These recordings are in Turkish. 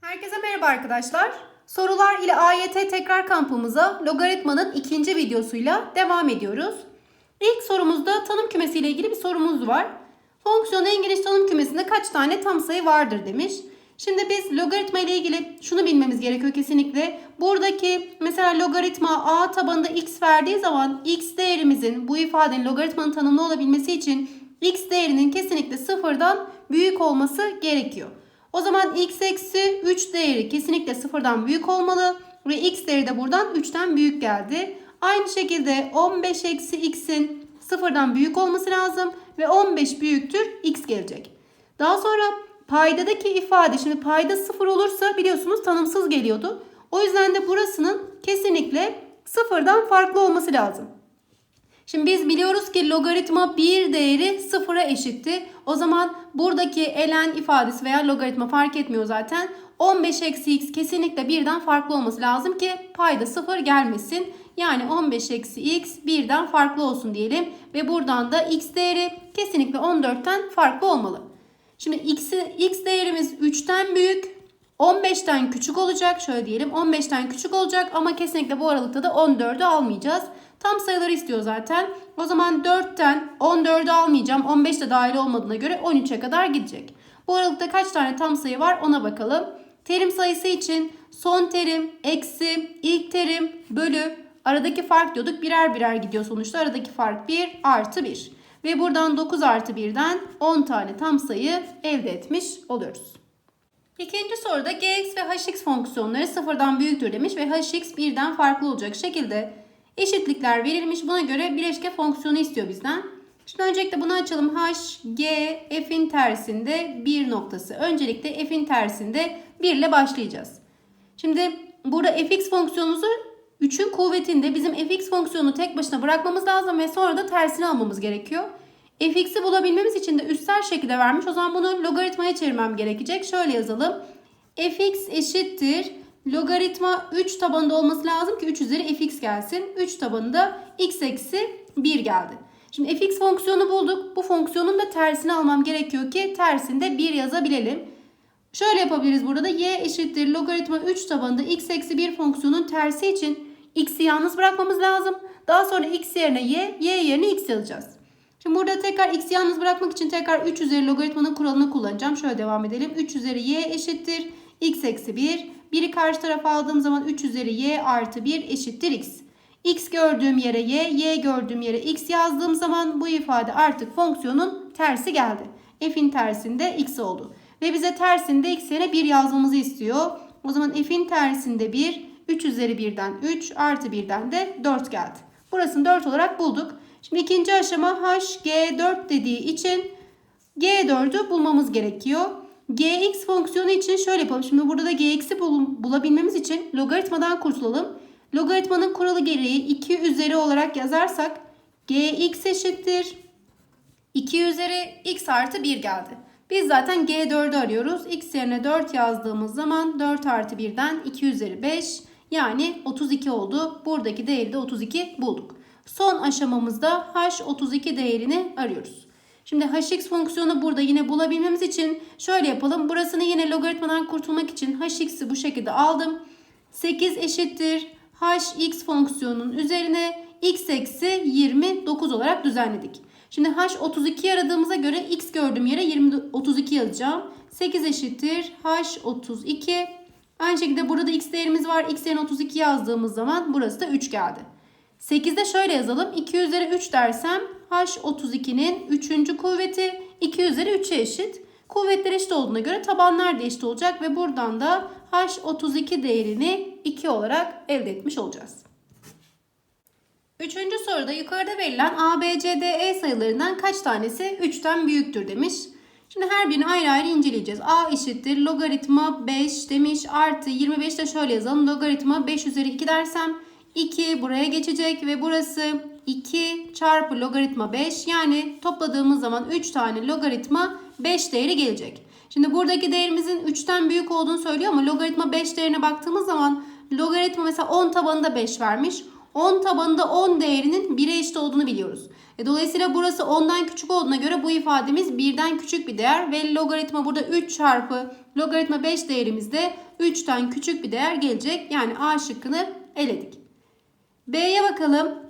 Herkese merhaba arkadaşlar. Sorular ile AYT tekrar kampımıza logaritmanın ikinci videosuyla devam ediyoruz. İlk sorumuzda tanım kümesi ile ilgili bir sorumuz var. Fonksiyonun en geniş tanım kümesinde kaç tane tam sayı vardır demiş. Şimdi biz logaritma ile ilgili şunu bilmemiz gerekiyor kesinlikle. Buradaki mesela logaritma a tabanında x verdiği zaman x değerimizin bu ifadenin logaritmanın tanımlı olabilmesi için x değerinin kesinlikle sıfırdan büyük olması gerekiyor. O zaman x eksi 3 değeri kesinlikle sıfırdan büyük olmalı ve x değeri de buradan 3'ten büyük geldi. Aynı şekilde 15 eksi x'in sıfırdan büyük olması lazım ve 15 büyüktür x gelecek. Daha sonra paydadaki ifade şimdi payda sıfır olursa biliyorsunuz tanımsız geliyordu. O yüzden de burasının kesinlikle sıfırdan farklı olması lazım. Şimdi biz biliyoruz ki logaritma 1 değeri sıfıra eşitti. O zaman buradaki elen ifadesi veya logaritma fark etmiyor zaten. 15 eksi x kesinlikle birden farklı olması lazım ki payda sıfır gelmesin. Yani 15 eksi x birden farklı olsun diyelim. Ve buradan da x değeri kesinlikle 14'ten farklı olmalı. Şimdi x, x değerimiz 3'ten büyük. 15'ten küçük olacak. Şöyle diyelim 15'ten küçük olacak ama kesinlikle bu aralıkta da 14'ü almayacağız. Tam sayıları istiyor zaten. O zaman 4'ten 14'ü almayacağım. 15 de dahil olmadığına göre 13'e kadar gidecek. Bu aralıkta kaç tane tam sayı var ona bakalım. Terim sayısı için son terim, eksi, ilk terim, bölü, aradaki fark diyorduk. Birer birer gidiyor sonuçta. Aradaki fark 1 artı 1. Ve buradan 9 artı 1'den 10 tane tam sayı elde etmiş oluyoruz. İkinci soruda gx ve hx fonksiyonları sıfırdan büyüktür demiş ve hx birden farklı olacak şekilde eşitlikler verilmiş. Buna göre bileşke fonksiyonu istiyor bizden. Şimdi öncelikle bunu açalım. h, g, f'in tersinde 1 noktası. Öncelikle f'in tersinde 1 ile başlayacağız. Şimdi burada fx fonksiyonumuzu 3'ün kuvvetinde bizim fx fonksiyonunu tek başına bırakmamız lazım ve sonra da tersini almamız gerekiyor. fx'i bulabilmemiz için de üstel şekilde vermiş. O zaman bunu logaritmaya çevirmem gerekecek. Şöyle yazalım. fx eşittir. Logaritma 3 tabanında olması lazım ki 3 üzeri fx gelsin. 3 tabanında x eksi 1 geldi. Şimdi fx fonksiyonu bulduk. Bu fonksiyonun da tersini almam gerekiyor ki tersinde 1 yazabilelim. Şöyle yapabiliriz burada da y eşittir logaritma 3 tabanında x eksi 1 fonksiyonun tersi için x'i yalnız bırakmamız lazım. Daha sonra x yerine y, y yerine x yazacağız. Şimdi burada tekrar x'i yalnız bırakmak için tekrar 3 üzeri logaritmanın kuralını kullanacağım. Şöyle devam edelim. 3 üzeri y eşittir x eksi 1. 1'i karşı tarafa aldığım zaman 3 üzeri y artı 1 eşittir x. x gördüğüm yere y, y gördüğüm yere x yazdığım zaman bu ifade artık fonksiyonun tersi geldi. f'in tersinde x oldu. Ve bize tersinde x yerine 1 yazmamızı istiyor. O zaman f'in tersinde 1, 3 üzeri 1'den 3 artı 1'den de 4 geldi. Burasını 4 olarak bulduk. Şimdi ikinci aşama h, g, 4 dediği için g4'ü bulmamız gerekiyor. Gx fonksiyonu için şöyle yapalım. Şimdi burada da gx'i bul bulabilmemiz için logaritmadan kurtulalım. Logaritmanın kuralı gereği 2 üzeri olarak yazarsak gx eşittir. 2 üzeri x artı 1 geldi. Biz zaten G4'ü arıyoruz. X yerine 4 yazdığımız zaman 4 artı 1'den 2 üzeri 5 yani 32 oldu. Buradaki değeri de 32 bulduk. Son aşamamızda H32 değerini arıyoruz. Şimdi Hx fonksiyonu burada yine bulabilmemiz için şöyle yapalım. Burasını yine logaritmadan kurtulmak için Hx'i bu şekilde aldım. 8 eşittir Hx fonksiyonunun üzerine x eksi 29 olarak düzenledik. Şimdi h 32 aradığımıza göre x gördüğüm yere 20, 32 yazacağım. 8 eşittir h 32. Aynı şekilde burada x değerimiz var. x yerine 32 yazdığımız zaman burası da 3 geldi. 8'de şöyle yazalım. 2 üzeri 3 dersem h 32'nin 3. kuvveti 2 üzeri 3'e eşit. Kuvvetler eşit olduğuna göre tabanlar da eşit olacak ve buradan da h 32 değerini 2 olarak elde etmiş olacağız. Üçüncü soruda yukarıda verilen A, B, C, D, E sayılarından kaç tanesi 3'ten büyüktür demiş. Şimdi her birini ayrı ayrı inceleyeceğiz. A eşittir logaritma 5 demiş artı 25 de şöyle yazalım. Logaritma 5 üzeri 2 dersem 2 buraya geçecek ve burası 2 çarpı logaritma 5 yani topladığımız zaman 3 tane logaritma 5 değeri gelecek. Şimdi buradaki değerimizin 3'ten büyük olduğunu söylüyor ama logaritma 5 değerine baktığımız zaman logaritma mesela 10 tabanında 5 vermiş. 10 tabanında 10 değerinin 1'e eşit olduğunu biliyoruz. E, dolayısıyla burası 10'dan küçük olduğuna göre bu ifademiz 1'den küçük bir değer ve logaritma burada 3 çarpı logaritma 5 değerimizde 3'ten küçük bir değer gelecek. Yani A şıkkını eledik. B'ye bakalım.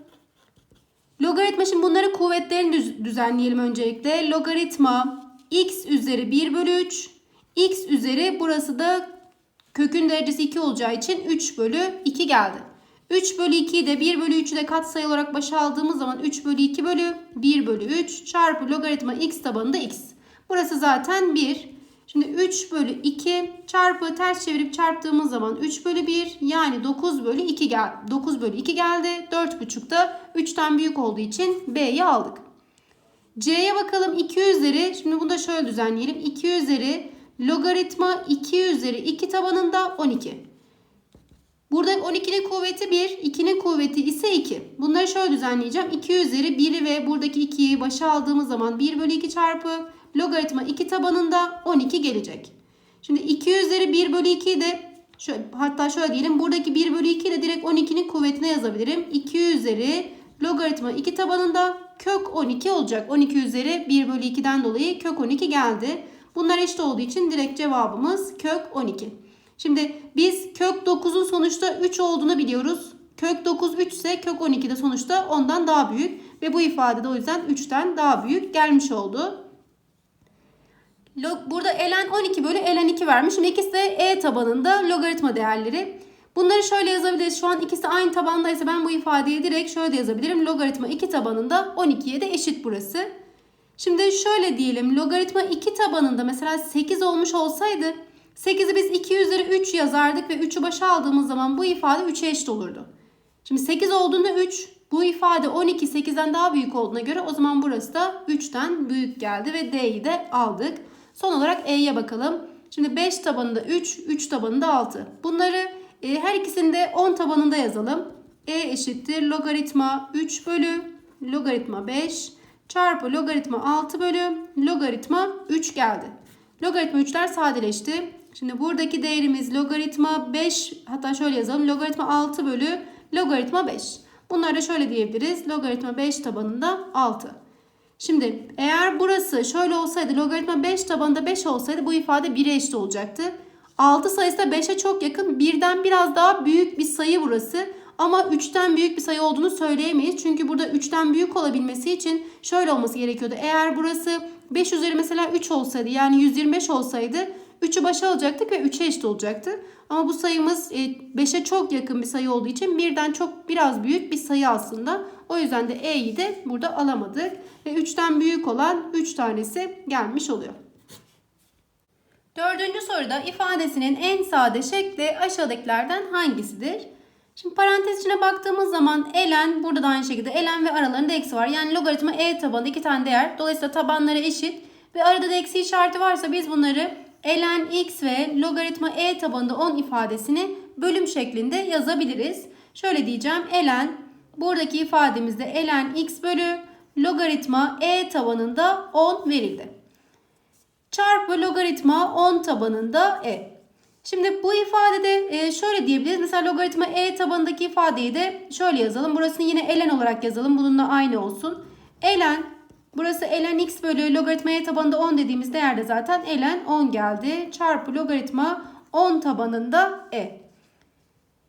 Logaritma şimdi bunları kuvvetlerini düz- düzenleyelim öncelikle. Logaritma x üzeri 1 bölü 3. x üzeri burası da kökün derecesi 2 olacağı için 3 bölü 2 geldi. 3 bölü 2'yi de 1 bölü 3'ü de katsayı olarak başa aldığımız zaman 3 bölü 2 bölü 1 bölü 3 çarpı logaritma x tabanında x. Burası zaten 1. Şimdi 3 bölü 2 çarpı ters çevirip çarptığımız zaman 3 bölü 1 yani 9 bölü 2 geldi. 9 bölü 2 geldi. 4,5 da 3'ten büyük olduğu için B'yi aldık. C'ye bakalım 2 üzeri. Şimdi bunu da şöyle düzenleyelim. 2 üzeri logaritma 2 üzeri 2 tabanında 12. Burada 12'nin kuvveti 1, 2'nin kuvveti ise 2. Bunları şöyle düzenleyeceğim. 2 üzeri 1'i ve buradaki 2'yi başa aldığımız zaman 1 bölü 2 çarpı logaritma 2 tabanında 12 gelecek. Şimdi 2 üzeri 1 bölü 2'yi de şöyle, hatta şöyle diyelim. Buradaki 1 bölü 2'yi de direkt 12'nin kuvvetine yazabilirim. 2 üzeri logaritma 2 tabanında kök 12 olacak. 12 üzeri 1 bölü 2'den dolayı kök 12 geldi. Bunlar eşit olduğu için direkt cevabımız kök 12. Şimdi biz kök 9'un sonuçta 3 olduğunu biliyoruz. Kök 9 3 ise kök 12 de sonuçta ondan daha büyük. Ve bu ifade de o yüzden 3'ten daha büyük gelmiş oldu. Log- Burada ln 12 bölü ln 2 vermiş. Şimdi ikisi de e tabanında logaritma değerleri. Bunları şöyle yazabiliriz. Şu an ikisi aynı tabandaysa ben bu ifadeyi direkt şöyle yazabilirim. Logaritma 2 tabanında 12'ye de eşit burası. Şimdi şöyle diyelim. Logaritma 2 tabanında mesela 8 olmuş olsaydı 8'i biz 2 üzeri 3 yazardık ve 3'ü başa aldığımız zaman bu ifade 3'e eşit olurdu. Şimdi 8 olduğunda 3, bu ifade 12 8'den daha büyük olduğuna göre o zaman burası da 3'ten büyük geldi ve D'yi de aldık. Son olarak E'ye bakalım. Şimdi 5 tabanında 3, 3 tabanında 6. Bunları e, her ikisini de 10 tabanında yazalım. E eşittir logaritma 3 bölü logaritma 5 çarpı logaritma 6 bölü logaritma 3 geldi. Logaritma 3'ler sadeleşti. Şimdi buradaki değerimiz logaritma 5 hatta şöyle yazalım. Logaritma 6 bölü logaritma 5. Bunları da şöyle diyebiliriz. Logaritma 5 tabanında 6. Şimdi eğer burası şöyle olsaydı logaritma 5 tabanında 5 olsaydı bu ifade 1'e eşit olacaktı. 6 sayısı da 5'e çok yakın. Birden biraz daha büyük bir sayı burası. Ama 3'ten büyük bir sayı olduğunu söyleyemeyiz. Çünkü burada 3'ten büyük olabilmesi için şöyle olması gerekiyordu. Eğer burası 5 üzeri mesela 3 olsaydı yani 125 olsaydı 3'ü başa alacaktık ve 3'e eşit olacaktı. Ama bu sayımız 5'e çok yakın bir sayı olduğu için birden çok biraz büyük bir sayı aslında. O yüzden de E'yi de burada alamadık. Ve 3'ten büyük olan 3 tanesi gelmiş oluyor. Dördüncü soruda ifadesinin en sade şekli aşağıdakilerden hangisidir? Şimdi parantez içine baktığımız zaman ln burada da aynı şekilde ln ve aralarında eksi var. Yani logaritma e tabanında iki tane değer. Dolayısıyla tabanları eşit. Ve arada da eksi işareti varsa biz bunları ln x ve logaritma e tabanında 10 ifadesini bölüm şeklinde yazabiliriz. Şöyle diyeceğim ln buradaki ifademizde ln x bölü logaritma e tabanında 10 verildi. Çarpı logaritma 10 tabanında e. Şimdi bu ifadede e, şöyle diyebiliriz. Mesela logaritma e tabanındaki ifadeyi de şöyle yazalım. Burasını yine ln olarak yazalım. Bununla aynı olsun. ln burası ln x bölü logaritma e tabanında 10 dediğimiz değerde zaten ln 10 geldi. Çarpı logaritma 10 tabanında e.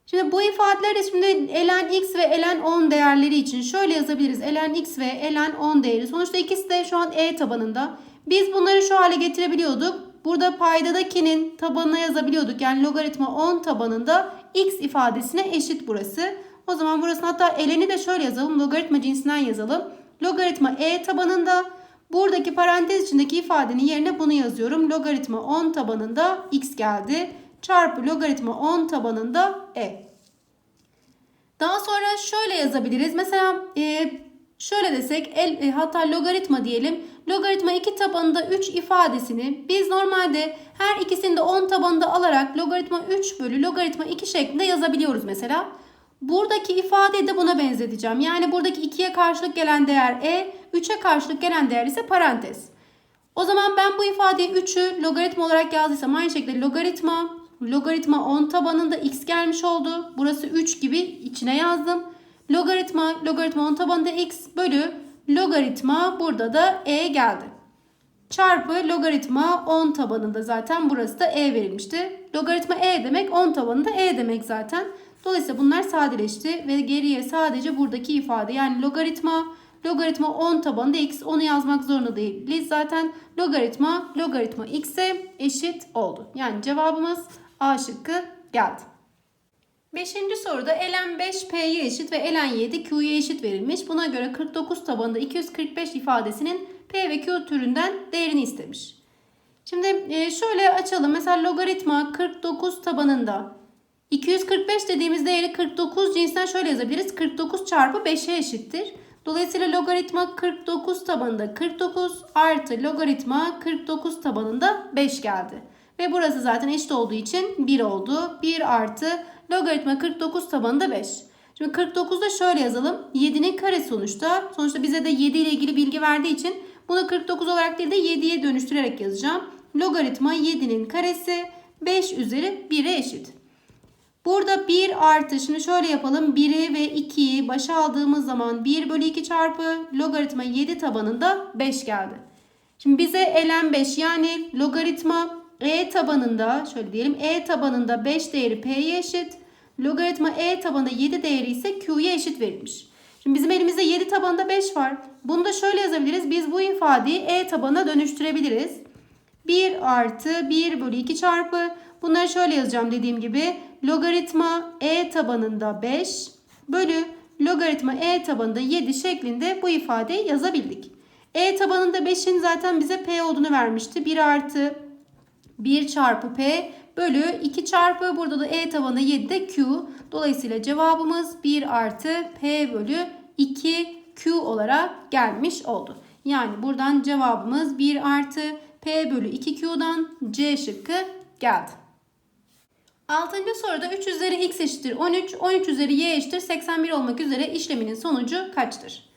Şimdi bu ifadeleri şimdi ln x ve ln 10 değerleri için şöyle yazabiliriz. ln x ve ln 10 değeri. Sonuçta ikisi de şu an e tabanında. Biz bunları şu hale getirebiliyorduk. Burada paydadakinin tabanına yazabiliyorduk. Yani logaritma 10 tabanında x ifadesine eşit burası. O zaman burasını hatta ln'i de şöyle yazalım. Logaritma cinsinden yazalım. Logaritma e tabanında buradaki parantez içindeki ifadenin yerine bunu yazıyorum. Logaritma 10 tabanında x geldi. Çarpı logaritma 10 tabanında e. Daha sonra şöyle yazabiliriz. Mesela e, şöyle desek el, e, hatta logaritma diyelim. Logaritma 2 tabanında 3 ifadesini biz normalde her ikisini de 10 tabanında alarak logaritma 3 bölü logaritma 2 şeklinde yazabiliyoruz mesela. Buradaki ifadeyi de buna benzeteceğim. Yani buradaki 2'ye karşılık gelen değer e, 3'e karşılık gelen değer ise parantez. O zaman ben bu ifadeyi 3'ü logaritma olarak yazdıysam aynı şekilde logaritma, logaritma 10 tabanında x gelmiş oldu. Burası 3 gibi içine yazdım. Logaritma, logaritma 10 tabanında x bölü logaritma burada da e geldi. Çarpı logaritma 10 tabanında zaten burası da e verilmişti. Logaritma e demek 10 tabanında e demek zaten. Dolayısıyla bunlar sadeleşti ve geriye sadece buradaki ifade yani logaritma logaritma 10 tabanında x onu yazmak zorunda değiliz. Zaten logaritma logaritma x'e eşit oldu. Yani cevabımız A şıkkı geldi. Beşinci soruda ln 5 p'ye eşit ve ln 7 q'ya eşit verilmiş. Buna göre 49 tabanında 245 ifadesinin p ve q türünden değerini istemiş. Şimdi e, şöyle açalım. Mesela logaritma 49 tabanında 245 dediğimiz değeri 49 cinsinden şöyle yazabiliriz. 49 çarpı 5'e eşittir. Dolayısıyla logaritma 49 tabanında 49 artı logaritma 49 tabanında 5 geldi. Ve burası zaten eşit olduğu için 1 oldu. 1 artı logaritma 49 tabanında 5. Şimdi 49'da şöyle yazalım. 7'nin kare sonuçta. Sonuçta bize de 7 ile ilgili bilgi verdiği için bunu 49 olarak değil de 7'ye dönüştürerek yazacağım. Logaritma 7'nin karesi 5 üzeri 1'e eşit. Burada 1 artı şimdi şöyle yapalım. 1'i ve 2'yi başa aldığımız zaman 1 bölü 2 çarpı logaritma 7 tabanında 5 geldi. Şimdi bize ln 5 yani logaritma e tabanında şöyle diyelim e tabanında 5 değeri p'ye eşit. Logaritma e tabanında 7 değeri ise q'ya eşit verilmiş. Şimdi bizim elimizde 7 tabanında 5 var. Bunu da şöyle yazabiliriz. Biz bu ifadeyi e tabanına dönüştürebiliriz. 1 artı 1 bölü 2 çarpı. Bunları şöyle yazacağım dediğim gibi. Logaritma e tabanında 5 bölü logaritma e tabanında 7 şeklinde bu ifadeyi yazabildik. E tabanında 5'in zaten bize p olduğunu vermişti. 1 artı 1 çarpı p bölü 2 çarpı burada da e tabanı 7 de q. Dolayısıyla cevabımız 1 artı p bölü 2 q olarak gelmiş oldu. Yani buradan cevabımız 1 artı p bölü 2 q'dan c şıkkı geldi. Altıncı soruda 3 üzeri x eşittir 13, 13 üzeri y eşittir 81 olmak üzere işleminin sonucu kaçtır?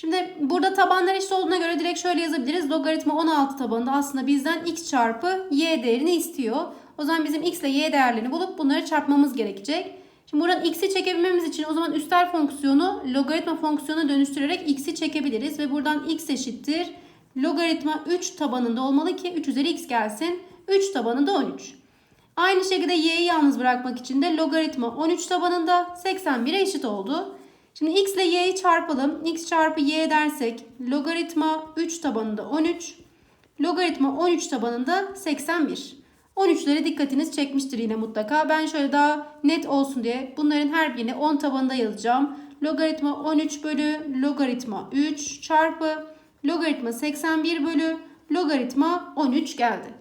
Şimdi burada tabanlar eşit olduğuna göre direkt şöyle yazabiliriz. Logaritma 16 tabanında aslında bizden x çarpı y değerini istiyor. O zaman bizim x ile y değerlerini bulup bunları çarpmamız gerekecek. Şimdi buradan x'i çekebilmemiz için o zaman üstel fonksiyonu logaritma fonksiyonuna dönüştürerek x'i çekebiliriz. Ve buradan x eşittir. Logaritma 3 tabanında olmalı ki 3 üzeri x gelsin. 3 tabanında 13. Aynı şekilde y'yi yalnız bırakmak için de logaritma 13 tabanında 81'e eşit oldu. Şimdi x ile y'yi çarpalım. x çarpı y dersek logaritma 3 tabanında 13. Logaritma 13 tabanında 81. 13'lere dikkatiniz çekmiştir yine mutlaka. Ben şöyle daha net olsun diye bunların her birini 10 tabanında yazacağım. Logaritma 13 bölü logaritma 3 çarpı logaritma 81 bölü logaritma 13 geldi.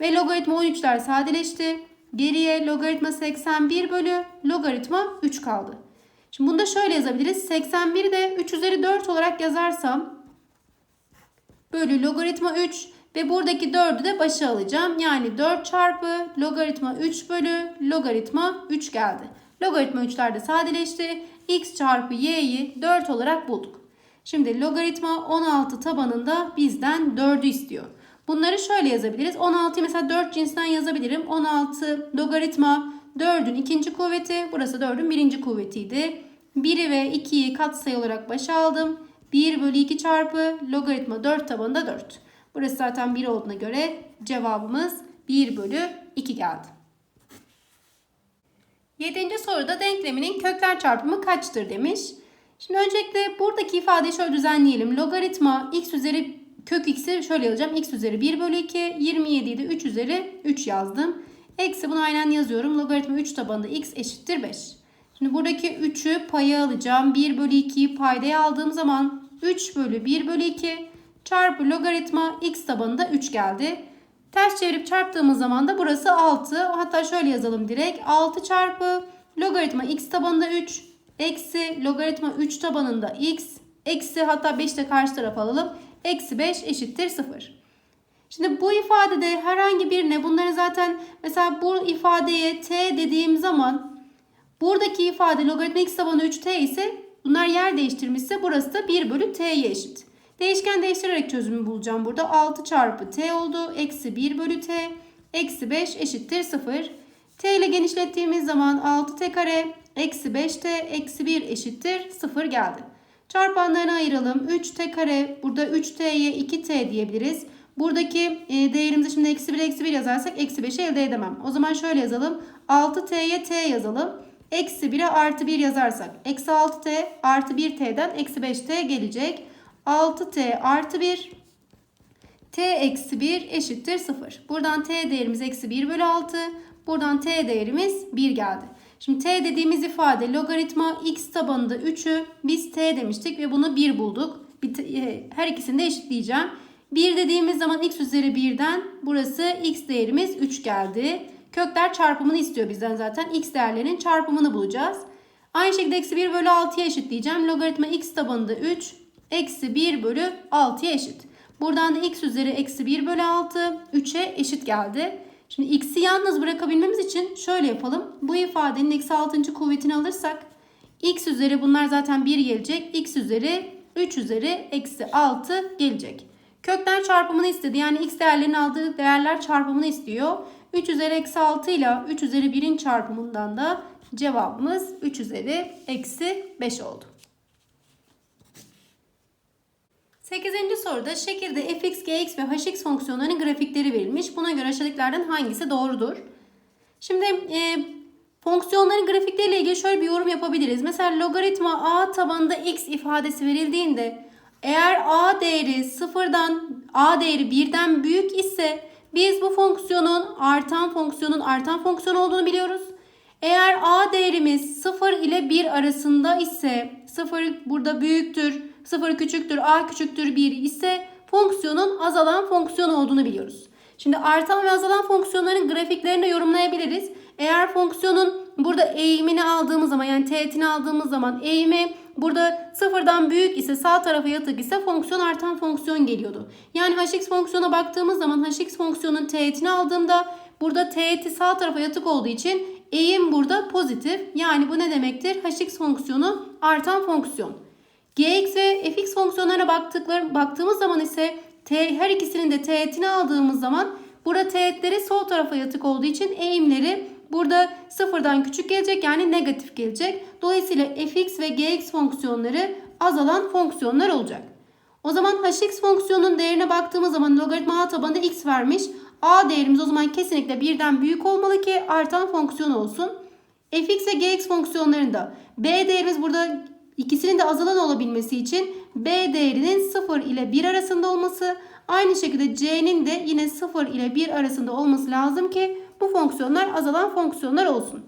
Ve logaritma 13'ler sadeleşti. Geriye logaritma 81 bölü logaritma 3 kaldı. Şimdi bunu da şöyle yazabiliriz. 81'i de 3 üzeri 4 olarak yazarsam bölü logaritma 3 ve buradaki 4'ü de başa alacağım. Yani 4 çarpı logaritma 3 bölü logaritma 3 geldi. Logaritma 3'ler de sadeleşti. x çarpı y'yi 4 olarak bulduk. Şimdi logaritma 16 tabanında bizden 4'ü istiyor. Bunları şöyle yazabiliriz. 16'yı mesela 4 cinsinden yazabilirim. 16 logaritma 4'ün ikinci kuvveti. Burası 4'ün birinci kuvvetiydi. 1'i ve 2'yi katsayı olarak başa aldım. 1 bölü 2 çarpı logaritma 4 tabanında 4. Burası zaten 1 olduğuna göre cevabımız 1 bölü 2 geldi. Yedinci soruda denkleminin kökler çarpımı kaçtır demiş. Şimdi öncelikle buradaki ifadeyi şöyle düzenleyelim. Logaritma x üzeri kök x'i şöyle yazacağım. x üzeri 1 bölü 2. 27'yi de 3 üzeri 3 yazdım. Eksi bunu aynen yazıyorum. Logaritma 3 tabanında x eşittir 5. Şimdi buradaki 3'ü paya alacağım. 1 bölü 2'yi paydaya aldığım zaman 3 bölü 1 bölü 2 çarpı logaritma x tabanında 3 geldi. Ters çevirip çarptığımız zaman da burası 6. Hatta şöyle yazalım direkt. 6 çarpı logaritma x tabanında 3 eksi logaritma 3 tabanında x eksi hatta 5 de karşı tarafa alalım. Eksi 5 eşittir 0. Şimdi bu ifadede herhangi birine bunları zaten mesela bu ifadeye t dediğim zaman buradaki ifade logaritma x tabanı 3t ise bunlar yer değiştirmişse burası da 1 bölü t'ye eşit. Değişken değiştirerek çözümü bulacağım burada. 6 çarpı t oldu. Eksi 1 bölü t. Eksi 5 eşittir 0. t ile genişlettiğimiz zaman 6t kare eksi 5t eksi 1 eşittir 0 geldi. Çarpanlarını ayıralım. 3t kare burada 3t'ye 2t diyebiliriz. Buradaki e, değerimizi şimdi eksi 1 eksi 1 yazarsak eksi 5'i elde edemem. O zaman şöyle yazalım. 6t'ye t yazalım. Eksi 1'e artı 1 yazarsak eksi 6t artı 1t'den eksi 5t gelecek. 6t artı 1 t eksi 1 eşittir 0. Buradan t değerimiz eksi 1 bölü 6. Buradan t değerimiz 1 geldi. Şimdi t dediğimiz ifade logaritma x tabanında 3'ü biz t demiştik ve bunu 1 bulduk. e, Her ikisini de eşitleyeceğim. 1 dediğimiz zaman x üzeri 1'den burası x değerimiz 3 geldi. Kökler çarpımını istiyor bizden zaten. x değerlerinin çarpımını bulacağız. Aynı şekilde eksi 1 bölü 6'ya eşitleyeceğim. Logaritma x tabanında 3 eksi 1 bölü 6'ya eşit. Buradan da x üzeri eksi 1 bölü 6 3'e eşit geldi. Şimdi x'i yalnız bırakabilmemiz için şöyle yapalım. Bu ifadenin eksi 6. kuvvetini alırsak x üzeri bunlar zaten 1 gelecek. x üzeri 3 üzeri eksi 6 gelecek. Kökten çarpımını istedi. Yani x değerlerinin aldığı değerler çarpımını istiyor. 3 üzeri eksi 6 ile 3 üzeri 1'in çarpımından da cevabımız 3 üzeri eksi 5 oldu. 8. soruda şekilde fx, gx ve hx fonksiyonlarının grafikleri verilmiş. Buna göre aşağıdakilerden hangisi doğrudur? Şimdi e, fonksiyonların grafikleriyle ilgili şöyle bir yorum yapabiliriz. Mesela logaritma a tabanında x ifadesi verildiğinde eğer a değeri sıfırdan a değeri birden büyük ise biz bu fonksiyonun artan fonksiyonun artan fonksiyon olduğunu biliyoruz. Eğer a değerimiz 0 ile 1 arasında ise 0 burada büyüktür, 0 küçüktür, a küçüktür 1 ise fonksiyonun azalan fonksiyon olduğunu biliyoruz. Şimdi artan ve azalan fonksiyonların grafiklerini de yorumlayabiliriz. Eğer fonksiyonun burada eğimini aldığımız zaman yani teğetini aldığımız zaman eğimi burada sıfırdan büyük ise sağ tarafa yatık ise fonksiyon artan fonksiyon geliyordu. Yani hx fonksiyona baktığımız zaman hx fonksiyonun teğetini aldığımda burada teğeti sağ tarafa yatık olduğu için eğim burada pozitif. Yani bu ne demektir? hx fonksiyonu artan fonksiyon. gx ve fx fonksiyonlarına baktıkları, baktığımız zaman ise t, her ikisinin de teğetini aldığımız zaman burada teğetleri sol tarafa yatık olduğu için eğimleri burada sıfırdan küçük gelecek yani negatif gelecek. Dolayısıyla fx ve gx fonksiyonları azalan fonksiyonlar olacak. O zaman hx fonksiyonun değerine baktığımız zaman logaritma a tabanında x vermiş. a değerimiz o zaman kesinlikle birden büyük olmalı ki artan fonksiyon olsun. fx ve gx fonksiyonlarında b değerimiz burada ikisinin de azalan olabilmesi için b değerinin 0 ile 1 arasında olması aynı şekilde c'nin de yine 0 ile 1 arasında olması lazım ki bu fonksiyonlar azalan fonksiyonlar olsun.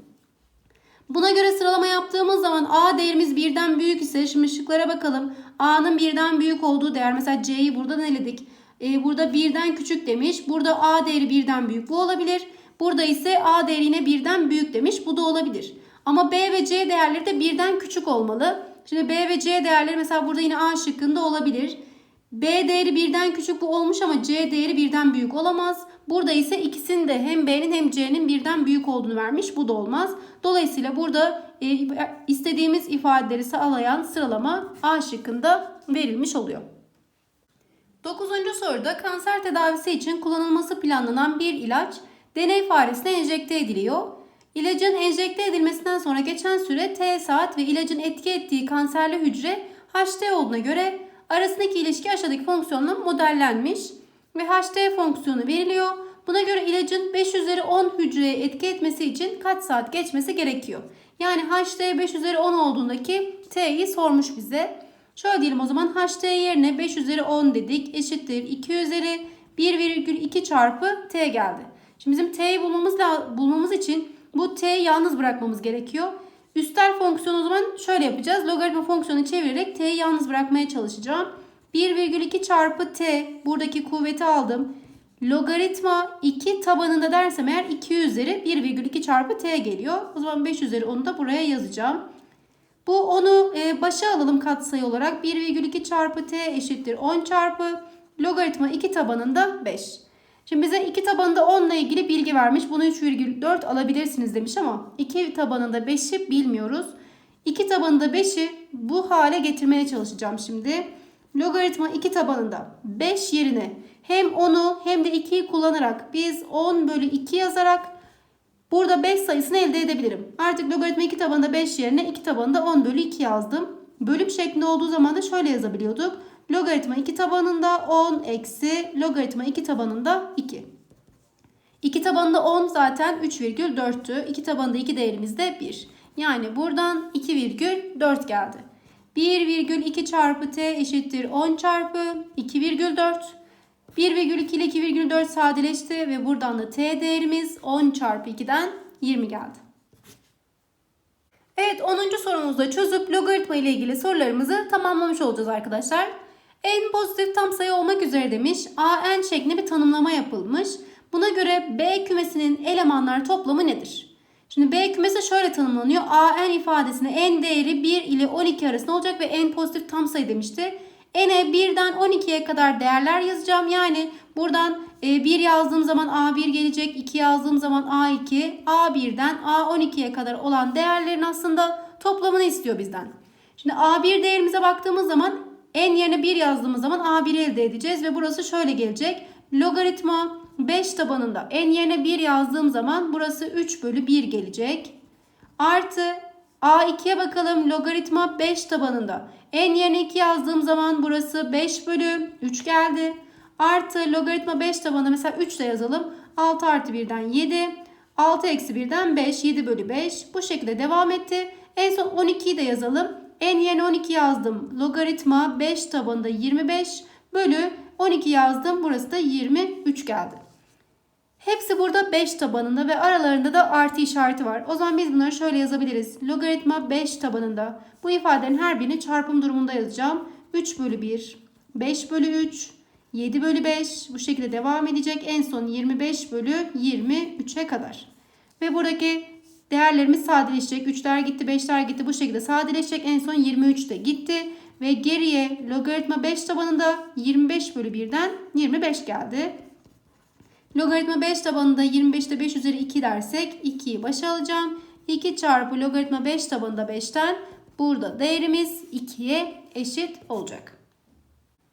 Buna göre sıralama yaptığımız zaman a değerimiz birden büyük ise şimdi şıklara bakalım. a'nın birden büyük olduğu değer mesela c'yi buradan eledik. Ee, burada birden küçük demiş. Burada a değeri birden büyük bu olabilir. Burada ise a değeri yine birden büyük demiş. Bu da olabilir. Ama b ve c değerleri de birden küçük olmalı. Şimdi b ve c değerleri mesela burada yine a şıkkında olabilir. B değeri birden küçük bu olmuş ama C değeri birden büyük olamaz. Burada ise ikisinin de hem B'nin hem C'nin birden büyük olduğunu vermiş. Bu da olmaz. Dolayısıyla burada e, istediğimiz ifadeleri sağlayan sıralama A şıkkında verilmiş oluyor. Dokuzuncu soruda kanser tedavisi için kullanılması planlanan bir ilaç deney faresine enjekte ediliyor. İlacın enjekte edilmesinden sonra geçen süre T saat ve ilacın etki ettiği kanserli hücre HT olduğuna göre arasındaki ilişki aşağıdaki fonksiyonla modellenmiş ve HT fonksiyonu veriliyor. Buna göre ilacın 5 üzeri 10 hücreye etki etmesi için kaç saat geçmesi gerekiyor? Yani HT 5 üzeri 10 olduğundaki T'yi sormuş bize. Şöyle diyelim o zaman HT yerine 5 üzeri 10 dedik. Eşittir 2 üzeri 1,2 çarpı T geldi. Şimdi bizim T'yi bulmamız, bulmamız için bu T'yi yalnız bırakmamız gerekiyor. Üstel fonksiyonu o zaman şöyle yapacağız. Logaritma fonksiyonu çevirerek t'yi yalnız bırakmaya çalışacağım. 1,2 çarpı t buradaki kuvveti aldım. Logaritma 2 tabanında dersem eğer 2 üzeri 1,2 çarpı t geliyor. O zaman 5 üzeri 10'u da buraya yazacağım. Bu onu e, başa alalım katsayı olarak. 1,2 çarpı t eşittir 10 çarpı logaritma 2 tabanında 5. Şimdi bize 2 tabanında 10 ile ilgili bilgi vermiş. Bunu 3,4 alabilirsiniz demiş ama 2 tabanında 5'i bilmiyoruz. 2 tabanında 5'i bu hale getirmeye çalışacağım şimdi. Logaritma 2 tabanında 5 yerine hem 10'u hem de 2'yi kullanarak biz 10 bölü 2 yazarak Burada 5 sayısını elde edebilirim. Artık logaritma 2 tabanında 5 yerine 2 tabanında 10 bölü 2 yazdım. Bölüm şeklinde olduğu zaman da şöyle yazabiliyorduk. Logaritma 2 tabanında 10 eksi logaritma 2 tabanında 2. 2 tabanında 10 zaten 3,4'tü. 2 tabanında 2 değerimiz de 1. Yani buradan 2,4 geldi. 1,2 çarpı t eşittir 10 çarpı 2,4. 1,2 ile 2,4 sadeleşti ve buradan da t değerimiz 10 çarpı 2'den 20 geldi. Evet 10. sorumuzda çözüp logaritma ile ilgili sorularımızı tamamlamış olacağız arkadaşlar. En pozitif tam sayı olmak üzere demiş. AN şeklinde bir tanımlama yapılmış. Buna göre B kümesinin elemanlar toplamı nedir? Şimdi B kümesi şöyle tanımlanıyor. AN ifadesine n değeri 1 ile 12 arasında olacak ve en pozitif tam sayı demişti. N'e 1'den 12'ye kadar değerler yazacağım. Yani buradan 1 yazdığım zaman A1 gelecek. 2 yazdığım zaman A2. A1'den A12'ye kadar olan değerlerin aslında toplamını istiyor bizden. Şimdi A1 değerimize baktığımız zaman n yerine 1 yazdığımız zaman A1 elde edeceğiz. Ve burası şöyle gelecek. Logaritma 5 tabanında n yerine 1 yazdığım zaman burası 3 bölü 1 gelecek. Artı A2'ye bakalım logaritma 5 tabanında. N yerine 2 yazdığım zaman burası 5 bölü 3 geldi. Artı logaritma 5 tabanında mesela 3 de yazalım. 6 artı 1'den 7. 6 eksi 1'den 5. 7 bölü 5. Bu şekilde devam etti. En son 12'yi de yazalım. N yerine 12 yazdım. Logaritma 5 tabanında 25 bölü 12 yazdım. Burası da 23 geldi. Hepsi burada 5 tabanında ve aralarında da artı işareti var. O zaman biz bunları şöyle yazabiliriz. Logaritma 5 tabanında. Bu ifadelerin her birini çarpım durumunda yazacağım. 3 bölü 1, 5 bölü 3, 7 bölü 5 bu şekilde devam edecek. En son 25 bölü 23'e kadar. Ve buradaki değerlerimiz sadeleşecek. 3'ler gitti, 5'ler gitti. Bu şekilde sadeleşecek. En son 23 de gitti. Ve geriye logaritma 5 tabanında 25 bölü 1'den 25 geldi. Logaritma 5 tabanında 25'te 5 üzeri 2 dersek 2'yi başa alacağım. 2 çarpı logaritma 5 tabanında 5'ten burada değerimiz 2'ye eşit olacak.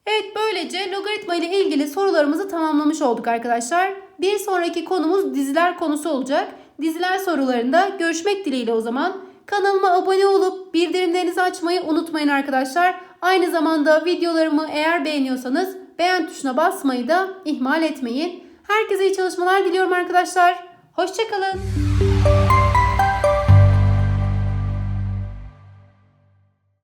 Evet böylece logaritma ile ilgili sorularımızı tamamlamış olduk arkadaşlar. Bir sonraki konumuz diziler konusu olacak. Diziler sorularında görüşmek dileğiyle o zaman. Kanalıma abone olup bildirimlerinizi açmayı unutmayın arkadaşlar. Aynı zamanda videolarımı eğer beğeniyorsanız beğen tuşuna basmayı da ihmal etmeyin. Herkese iyi çalışmalar diliyorum arkadaşlar. Hoşçakalın.